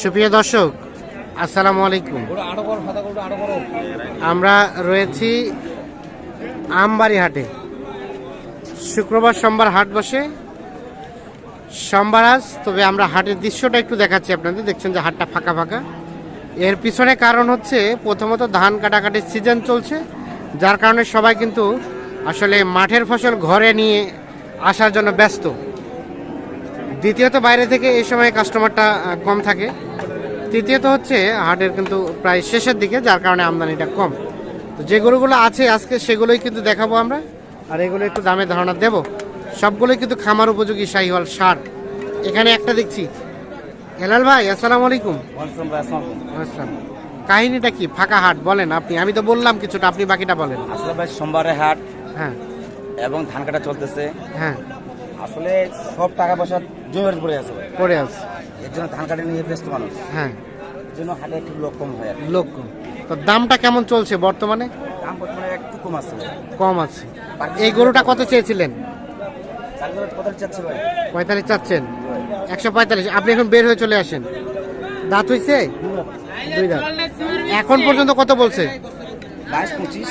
সুপ্রিয় দর্শক, আসসালামু আলাইকুম। আমরা রয়েছি আমবাড়ি হাটে শুক্রবার সোমবার হাট বসে। সোমবার আজ, তবে আমরা হাটের দৃশ্যটা একটু দেখাচ্ছি আপনাদের। দেখছেন যে হাটটা ফাঁকা ফাঁকা। এর পিছনে কারণ হচ্ছে, প্রথমত ধান কাটাকাটির সিজন চলছে। যার কারণে সবাই কিন্তু আসলে মাঠের ফসল ঘরে নিয়ে আসার জন্য ব্যস্ত। দ্বিতীয়ত বাইরে থেকে এই সময় কাস্টমারটা কম থাকে। তৃতীয়ত হচ্ছে হাটের কিন্তু প্রায় শেষের দিকে যার কারণে আমদানিটা কম। তো যে গরুগুলো আছে আজকে সেগুলোই কিন্তু দেখাবো আমরা। আর এগুলো একটু দামে ধারণা দেব। সবগুলোই কিন্তু খামার উপযোগী শাহিওয়াল সার। এখানে একটা দেখছি। হেলাল ভাই আসসালামু আলাইকুম। আসসালাম। কাহিনীটা কি? ফাঁকা হাট বলেন আপনি। আমি তো বললাম কিছুটা আপনি বাকিটা বলেন। আসলে ভাই সোমবারে হাট হ্যাঁ। এবং ধান কাটা চলতেছে। হ্যাঁ। আসলে সব টাকা পয়সা পড়ে আছে? পড়ে আছে। এর জন্য ধান কাটা নিয়ে ব্যস্ত মানুষ। হ্যাঁ। এর জন্য হাটে একটু লোক কম হয় আর কি। লোক কম। তো দামটা কেমন চলছে বর্তমানে? দাম বর্তমানে একটু কম আছে। ভাই কম আছে। এই গরুটা কত চেয়েছিলেন? চার করে কত চাচ্ছে ভাই? পঁয়তাল্লিশ চাচ্ছেন। একশো পঁয়তাল্লিশ। আপনি এখন বের হয়ে চলে আসেন। দাঁত দুই দাঁত। এখন পর্যন্ত কত বলছে? বাইশ পঁচিশ।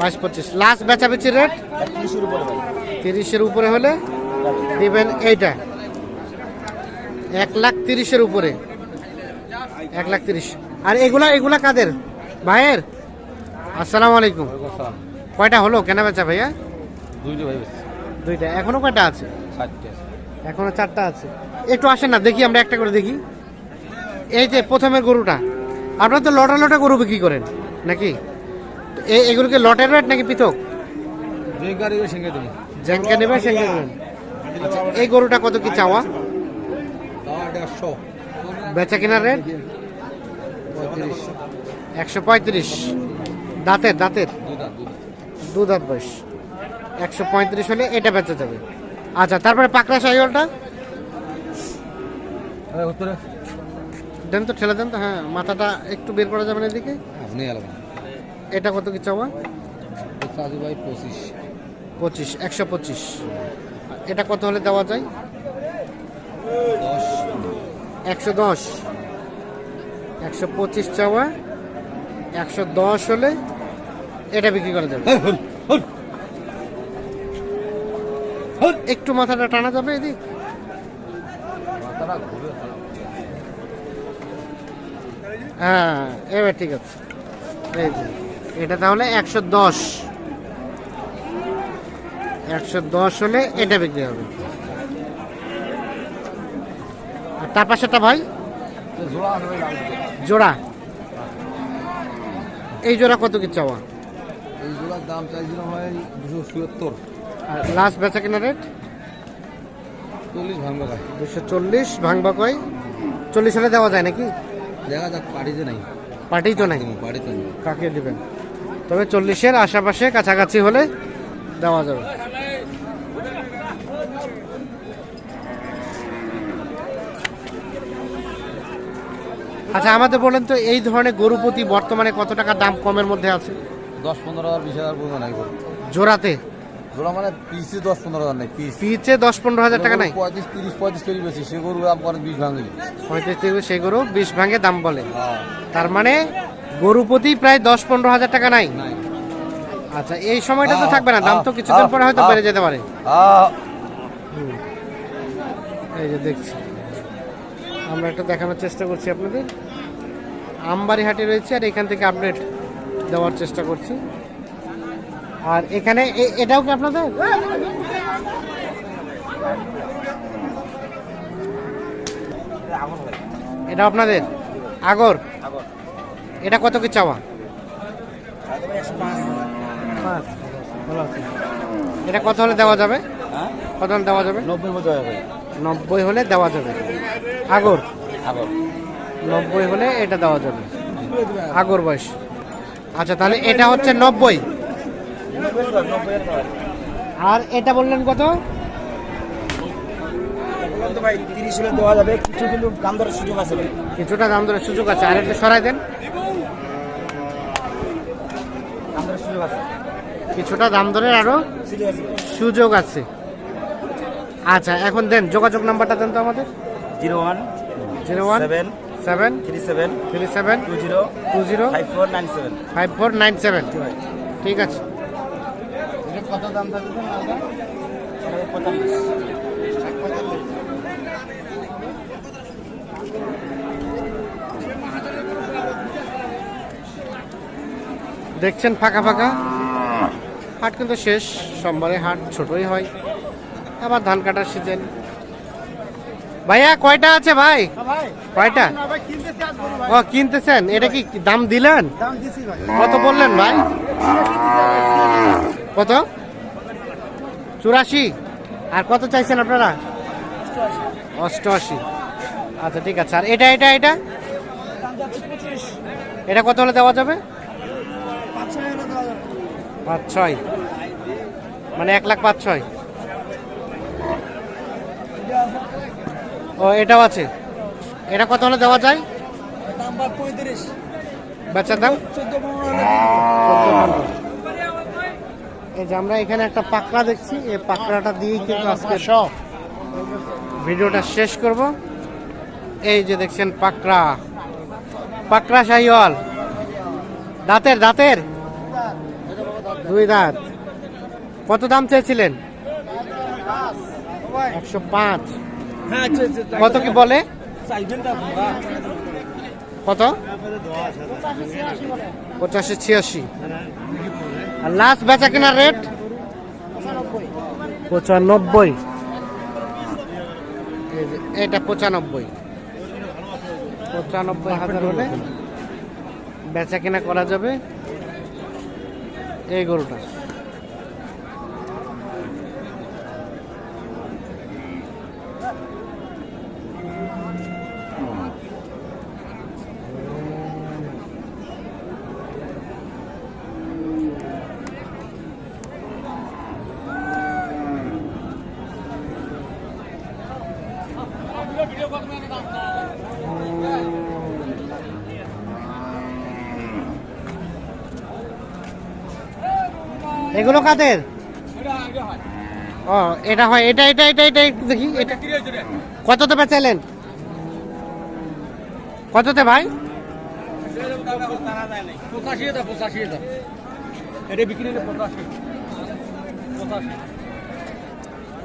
বাইশ পঁচিশ। লাস্ট বেচাবেচি রেট একত্রিশের উপরে ভাই। তিরিশের উপরে হলে দিবেন এইটা। এক লাখ তিরিশের উপরে। এক লাখ তিরিশ। আর এগুলা এগুলা কাদের? ভাইয়ের? আসসালামু আলাইকুম। কয়টা হলো? কেনা বেচা ভাইয়া? দুইটা এখনও কয়টা আছে? এখনও চারটা আছে। একটু আসেন না দেখি আমরা একটা করে দেখি। এই যে প্রথমের গরুটা আপনারা তো লটা লটা গরু বিক্রি করেন নাকি? এগুলোকে লটের রেট নাকি পৃথক? জ্যাঙ্কা সেঙ্গে আচ্ছা এই গরুটা কত কি চাওয়া? দেড়শো। বেচা কেনার রেট? একশো পঁয়ত্রিশ। দাঁতের দাঁতের? দু দাঁত বয়স। একশো পঁয়ত্রিশ হলে এটা বেচা যাবে। আচ্ছা তারপরে পাকড়া উত্তরে। দেন তো ঠেলে দেন তো হ্যাঁ মাথাটা একটু বের করা যাবে না এদিকে? এটা কত কি চাওয়া? ভাই পঁচিশ। পঁচিশ একশো পঁচিশ। এটা কত হলে দেওয়া যায়? দশ। একশো দশ। একশো পঁচিশ চাওয়া একশো দশ হলে এটা বিক্রি করা যাবে। একটু মাথাটা টানা যাবে এদিক। হ্যাঁ এবার ঠিক আছে। এই এটা তাহলে একশো দশ। একশো দশ হলে এটা বিক্রি হবে আর তার পাশেটা ভাই? জোড়া। এই জোড়া কত কি চাওয়া? এই জোড়ার দাম চাইছিলাম ভাই দুশো চুয়াত্তর আর লাস্ট বেচা কেনা রেট চল্লিশ ভাঙবে ভাই। দুশো চল্লিশ ভাঙবা কয় চল্লিশ হলে দেওয়া যায় নাকি? দেখা যাক পাড়িতে নাই। পার্টি তো নাই। পাড়িতে নেই। কাকে দিবেন? তবে চল্লিশের আশেপাশে কাছাকাছি হলে দেওয়া যাবে। আচ্ছা আমাদের বলেন তো এই ধরনের গরু প্রতি বর্তমানে কত টাকা দাম কমের মধ্যে আছে? দশ পনেরো হাজার বিশ হাজার পর্যন্ত নাই জোড়াতে? জোড়া মানে পিসে দশ পনেরো হাজার নাই পিস পিচে দশ পনেরো হাজার টাকা নাই? পঁয়ত্রিশ তিরিশ পঁয়ত্রিশ তৈরি বেশি সে গরু দাম করে বিশ ভাঙে। পঁয়ত্রিশ সেই গরু বিশ ভাঙে দাম বলে। তার মানে গরু প্রতি প্রায় দশ পনেরো হাজার টাকা নাই? আচ্ছা এই সময়টা তো থাকবে না দাম তো কিছুদিন পরে হয়তো বেড়ে যেতে পারে। এই যে দেখছি। আমরা একটা দেখানোর চেষ্টা করছি আপনাদের। আমবাড়ি হাটে রয়েছে আর এখান থেকে আপডেট দেওয়ার চেষ্টা করছি। আর এখানে এটাও কি আপনাদের? এটা আপনাদের? আগর? এটা কত কি চাওয়া? এটা কত হলে দেওয়া যাবে? কত হলে দেওয়া যাবে? নব্বই হলে দেওয়া যাবে। আগর? আবার নব্বই হলে এটা দেওয়া যাবে। আগর বয়স। আচ্ছা তাহলে এটা হচ্ছে নব্বই। আর এটা বললেন কত? কিছুটা দাম দরের সুযোগ আছে। আর একটু সরাই দেন। কিছুটা দাম দরের আরও সুযোগ আছে। সুযোগ আছে। আচ্ছা এখন দেন। যোগাযোগ নাম্বারটা দেন তো আমাদের। Zero one zero one seven seven three seven three seven two zero two zero five four nine seven five four nine seven ঠিক আছে। কত দাম থাকবে দেখছেন ফাঁকা ফাঁকা? হাট কিন্তু শেষ সোমবারে হাট ছোটই হয়। আবার ধান কাটার সিজন ভাইয়া কয়টা আছে ভাই? কয়টা? ও কিনতেছেন? এটা কি দাম দিলেন? কত বললেন ভাই? কত? চুরাশি। আর কত চাইছেন আপনারা? অষ্টআশি। আচ্ছা ঠিক আছে। আর এটা এটা এটা? এটা কত হলে দেওয়া যাবে? পাঁচ ছয়। মানে এক লাখ পাঁচ ছয়। ও এটাও আছে। এটা কত হলে দেওয়া যায়? বাচ্চার দাম? এই যে আমরা এখানে একটা পাকড়া দেখছি। এই পাকড়াটা দিয়েই কিন্তু আজকে সব। ভিডিওটা শেষ করব। এই যে দেখছেন পাকড়া। পাকড়া শাহিওয়াল। দাঁতের দাঁতের? দুই দাঁত। কত দাম চেয়েছিলেন? একশো পাঁচ। কত কি বলে? কত? পঁচাশি ছিয়াশি। আর লাস্ট বেচা কেনার রেট পঁচানব্বই। এটা পঁচানব্বই। পঁচানব্বই হাজার হলে বেচা কেনা করা যাবে। এই গরুটা। এগুলো কাদের? ও এটা হয় এটা এটা এটা এটা একটু দেখি এটা। কততে বেচালেন কততে ভাই?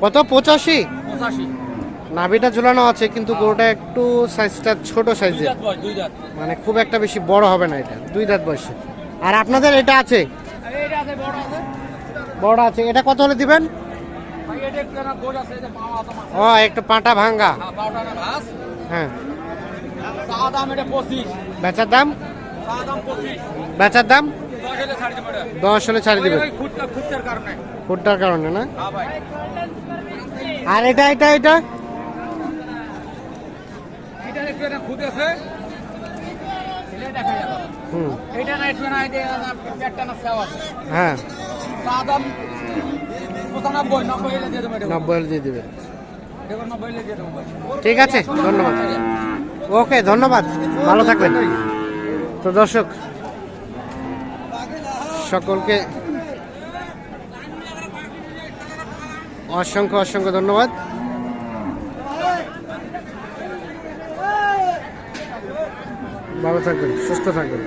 কত? পঁচাশি? নাভিটা ঝুলানো আছে কিন্তু গরুটা একটু সাইজটা ছোট সাইজের মানে খুব একটা বেশি বড় হবে না এটা দুই দাঁত বয়সে। আর আপনাদের এটা আছে। বড় আছে এটা কত হলে দিবেন? ও একটু পাটা ভাঙ্গা। হ্যাঁ হ্যাঁ। বেচার দাম? বেচার দাম? দশ হলে ছাড়ি দেবো ফুটটার কারণে। না? হ্যাঁ আর এটা এটা এটা? হুম। না না পেটটা না হ্যাঁ। দাম নব্বই হলে দিয়ে দেবো। ঠিক আছে ধন্যবাদ। ওকে ধন্যবাদ। ভালো থাকবেন। তো দর্শক সকলকে অসংখ্য অসংখ্য ধন্যবাদ। ভালো থাকবেন সুস্থ থাকবেন।